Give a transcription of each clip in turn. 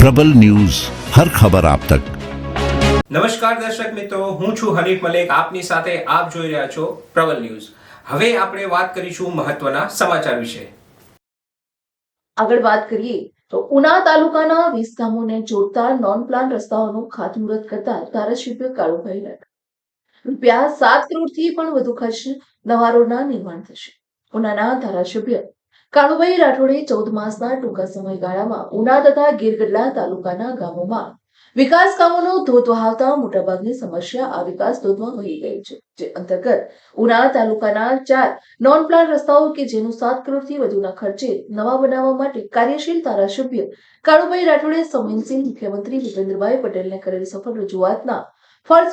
પ્રબલ news હર ખબર આપ તક. નમસ્કાર દર્શક મિત્રો હું છું હરીફ મલેક આપની સાથે આપ જોઈ રહ્યા છો પ્રબલ ન્યૂઝ. હવે આપણે વાત કરીશું મહત્વના સમાચાર વિશે. આગળ વાત કરીએ તો ઉના તાલુકાના વીસ ગામોને જોડતા નોન પ્લાન રસ્તાઓનું ખાતમુહૂર્ત કરતા ધારાસભ્ય કાળુભાઈ રાઠ રૂપિયા સાત કરોડથી પણ વધુ ખર્ચ નવા રોડના નિર્માણ થશે. ઉનાના ધારાસભ્ય કાળુભાઈ રાઠોડે ચૌદ માસના ટૂંકા સમયગાળામાં ઉના તથા ગીરગઢડા તાલુકાના ગામોમાં વિકાસ કામોનો ધોધ વહાવતા મોટાભાગની સમસ્યા આ વિકાસ ધોધમાં વહી ગઈ છે, જે અંતર્ગત ઉના તાલુકાના ચાર નોન પ્લાન રસ્તાઓ કે જેનું સાત કરોડથી વધુના ખર્ચે નવા બનાવવા માટે કાર્યશીલ ધારાસભ્ય કાળુભાઈ રાઠોડે સંવેદનશીલ મુખ્યમંત્રી ભૂપેન્દ્રભાઈ પટેલને કરેલી સફળ રજૂઆતના ફળ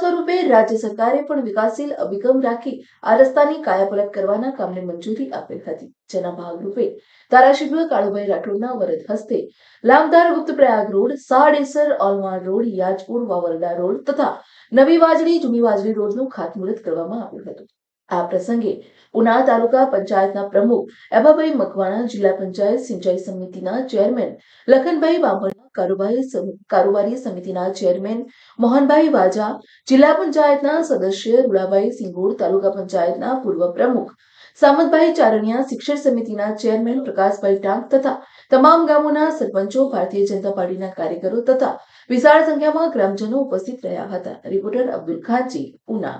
રાજ્ય સરકારે પણ વિકાસશીલ અભિગમ રાખી આ રસ્તાની કાયાપલટ કરવાના કામને મંજૂરી આપેલ હતી. જેના ભાગરૂપે ધારાસભ્ય કાળુભાઈ રાઠોડના વરદ હસ્તે Lamdar Guptprayag road, Sadesar Olman road, Yajpur Vavarda road તથા નવી વાજડી જૂની વાજડી રોડનું ખાતમુહૂર્ત કરવામાં આવ્યું હતું. આ પ્રસંગે ઉના તાલુકા પંચાયતના પ્રમુખ એબાભાઈ મકવાણા જિલ્લા પંચાયત સિંચાઈ સમિતિના ચેરમેન લખનભાઈ કારોબારી કારોબારી સમિતિના ચેરમેન મોહનભાઈ વાજા, જિલ્લા પંચાયતના સદસ્ય રૂડાભાઈ સિંગોડ, તાલુકા પંચાયતના પૂર્વ પ્રમુખ સામતભાઈ ચારણિયા, શિક્ષણ સમિતિના ચેરમેન પ્રકાશભાઈ ટાંક તથા તમામ ગામોના સરપંચો, ભારતીય જનતા પાર્ટીના કાર્યકરો તથા વિશાળ સંખ્યામાં ગ્રામજનો ઉપસ્થિત રહ્યા હતા. રિપોર્ટર અબ્દુલ ખાંચી ઉના